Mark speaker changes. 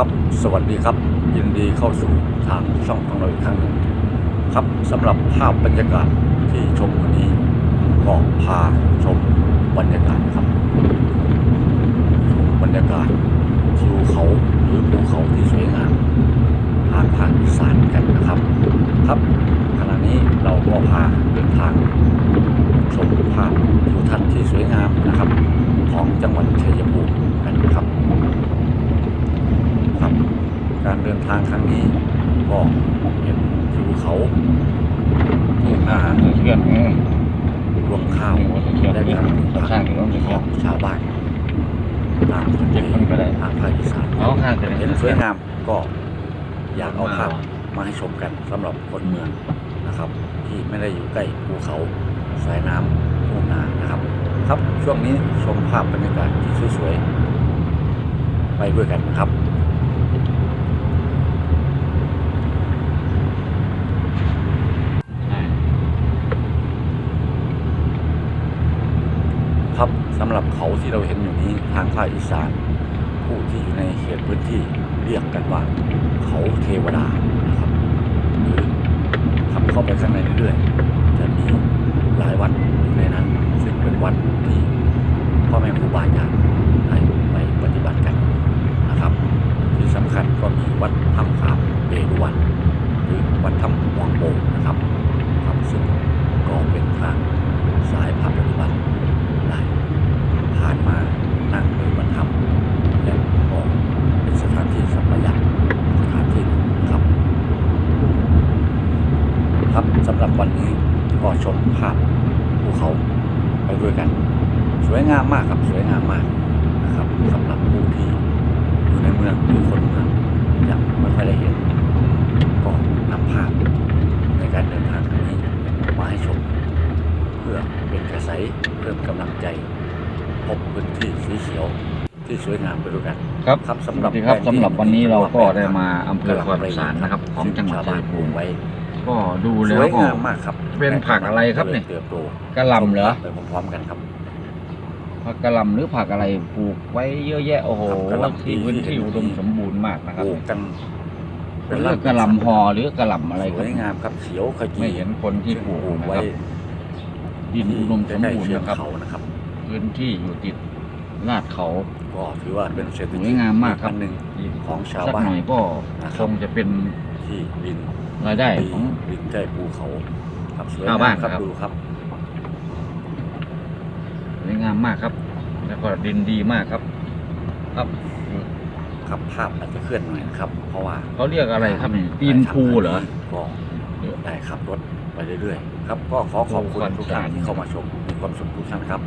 Speaker 1: ครับ สวัสดีครับ ยินดีเข้าสู่ทางช่องของเราอีกครั้งหนึ่งครับสำหรับภาพบรรยากาศที่ชมวันนี้ก็พาชมบรรยากาศครับชมบรรยากาศทิวเขาหรือภูเขาที่สวยงามทางภาคอีสานกันนะครับ ครับขณะนี้เราก็พาเดินทางชมภาพทิวทัศน์ที่สวยงามนะครับ ของจังหวัดชัยภูมิกันนะครับครับ การเดินทางครั้งนี้ก็เห็นทิวเขาทุ่งนา
Speaker 2: เชื่อน
Speaker 1: รวงข้าว
Speaker 2: เชื่อน
Speaker 1: และการปลูก
Speaker 2: เขา
Speaker 1: ผั
Speaker 2: สร้าง
Speaker 1: ก
Speaker 2: อยู่ต้อง
Speaker 1: ข
Speaker 2: เชื่
Speaker 1: องชาวบ้านตามพื้นที่ทางภาคอีสาน
Speaker 2: เขาข้างกัน
Speaker 1: เห็นสวยงามก็อยากเอาภาพมาให้ชมกันสำหรับคนเมืองนะครับ ที่ไม่ได้อยู่ใกล้ภูเขาสายน้ำทุ่งนานะครับ ครับช่วงนี้ชมภาพบรรยากาศที่สวยๆไปด้วยกันนะครับ ครับ สำหรับเขาที่เราเห็นอยู่นี้ทางภาคอีสาน ผู้ที่อยู่ในเขตพื้นที่เรียกกันว่า เขาเทวดานะครับหรือขับเข้าไปข้างในเรื่อยๆจะมีหลายวัดอยู่ในนั้น ซึ่งเป็นวัดที่พ่อแม่ครูบาอาจารย์ให้ไปปฏิบัติกันนะครับ ที่สำคัญก็มีวัดถ้ำขามเบรุวัน หรือวัดถ้ำหวงโปงนะครับครับซึ่งก็เป็นทางสายพระปฏิบัติได้ผ่านมานั่งปฏิบัติธรรมและก็เป็นสถานที่สัมปยะสถานที่หนึ่งนะครับ ครับ สำหรับวันนี้ก็ชมภาพภูเขาไปด้วยกัน สวยงามมากครับสวยงามมากนะครับสำหรับผู้ที่อยู่ในเมืองหรือคนเมืองยังไม่ค่อยได้เห็นก็นำภาพในการเดินทางครั้งนี้มาให้ชม เพื่อเป็นกระแสเพิ่มกำลังใจพบพื้นที่สีเขียวที่สวยงามไปด้วยกัน
Speaker 2: ครับ
Speaker 1: ครับสำ
Speaker 2: สำ
Speaker 1: ห
Speaker 2: ห
Speaker 1: รั
Speaker 2: รั
Speaker 1: บบ
Speaker 2: ครับ
Speaker 1: แผนที่
Speaker 2: สำหรับวันนี้เราก็
Speaker 1: ที่
Speaker 2: ได้
Speaker 1: วาง
Speaker 2: มาอำเภอความสารนะครับ ของจังหวัด
Speaker 1: ชาว
Speaker 2: ชั
Speaker 1: บ้าน
Speaker 2: ย
Speaker 1: ป
Speaker 2: ภู
Speaker 1: ลูก
Speaker 2: มิ
Speaker 1: ไว้
Speaker 2: ก็ดู
Speaker 1: ส
Speaker 2: แล้ว
Speaker 1: วย
Speaker 2: ก็
Speaker 1: งามมากครับ
Speaker 2: เป็นผักอะไรครับเนี่ย
Speaker 1: เติบโต
Speaker 2: กะหล่ำเหรอ
Speaker 1: ไปพร้อมๆกันครับ
Speaker 2: ผักกะหล่ำหรือผักอะไรปลูกไว้เยอะแยะโอ้โห
Speaker 1: ครับกะหล่ำ
Speaker 2: ที่พื้นที่อุดมสมบูรณ์มากนะค
Speaker 1: ป
Speaker 2: รับ
Speaker 1: ลูกกัน
Speaker 2: เป็นเรื่องกะหล่ำหอหรือกะหล่ำอะไร
Speaker 1: ส
Speaker 2: ครั
Speaker 1: ว
Speaker 2: บ
Speaker 1: ยงามครับเขียวขจี
Speaker 2: ไม่เห็นคนที่ปลูก
Speaker 1: ปลูก
Speaker 2: นะ
Speaker 1: ไว้
Speaker 2: ครับดินอุดมสม
Speaker 1: ใกล้
Speaker 2: บู
Speaker 1: ๆ
Speaker 2: รณ์
Speaker 1: เชิง
Speaker 2: นะครับ
Speaker 1: เขานะครับ
Speaker 2: พื้นที่อยู่ติดลาดเขา
Speaker 1: ก็ถือว่าเป็นเศรษฐ
Speaker 2: ส
Speaker 1: กิจ
Speaker 2: วยงามมากครับ
Speaker 1: อันหนึ่ง
Speaker 2: อีก
Speaker 1: ของชาว
Speaker 2: สัก
Speaker 1: บ้าน
Speaker 2: หน่อยก็
Speaker 1: นะค
Speaker 2: ครับงจะเป็น
Speaker 1: ที่ดิน
Speaker 2: รายได้
Speaker 1: ดี
Speaker 2: ของ
Speaker 1: ดินใกล้ภูเขาครับสวย
Speaker 2: ชาว
Speaker 1: งา
Speaker 2: บ้ามน
Speaker 1: ครับ
Speaker 2: ครับ
Speaker 1: ดูครับ
Speaker 2: สวยงามมากครับ แล้วก็ดินดีมากครับ ครับ
Speaker 1: ครับภาพอาจจะเคลื่อนหน่อยนะครับ เพราะว่า
Speaker 2: เขาเรียกอะไรครับนี่ตีนภูเหรอ
Speaker 1: ก็ได้ขับรถไปเรื่อยๆครับ ก็ขอขอบคุณ
Speaker 2: ภู
Speaker 1: ทุกท่าน
Speaker 2: ขวัญ
Speaker 1: ที่เข้ามาชมมีความสุขทุกท่านครับ